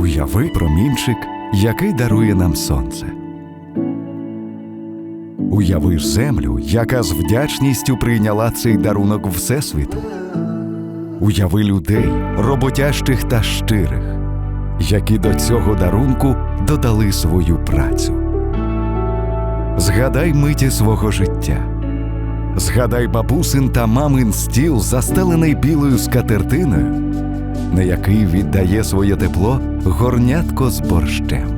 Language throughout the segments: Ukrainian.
Уяви промінчик, який дарує нам сонце. Уяви ж землю, яка з вдячністю прийняла цей дарунок Всесвіту. Уяви людей, роботящих та щирих, які до цього дарунку додали свою працю. Згадай миті свого життя. Згадай бабусин та мамин стіл, застелений білою скатертиною, на який віддає своє тепло горнятко з борщем.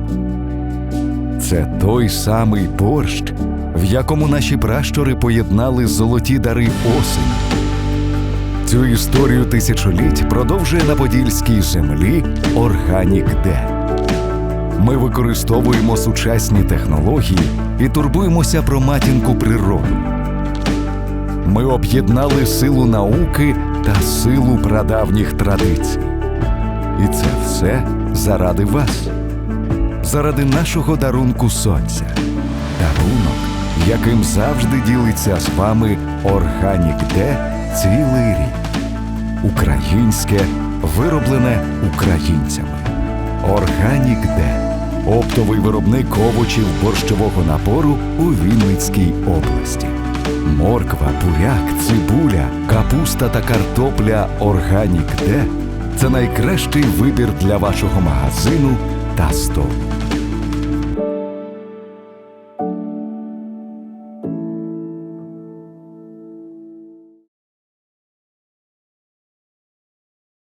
Це той самий борщ, в якому наші пращури поєднали золоті дари осені. Цю історію тисячоліть продовжує на подільській землі Органік Д. Ми використовуємо сучасні технології і турбуємося про матінку природу. Ми об'єднали силу науки та силу прадавніх традицій. І це все заради вас, заради нашого дарунку сонця. Дарунок, яким завжди ділиться з вами Органік Д цілий рік. Українське вироблене українцями. Органік Д. Оптовий виробник овочів борщового напору у Вінницькій області. Морква, буряк, цибуля, капуста та картопля Органік Д це найкращий вибір для вашого магазину та столу.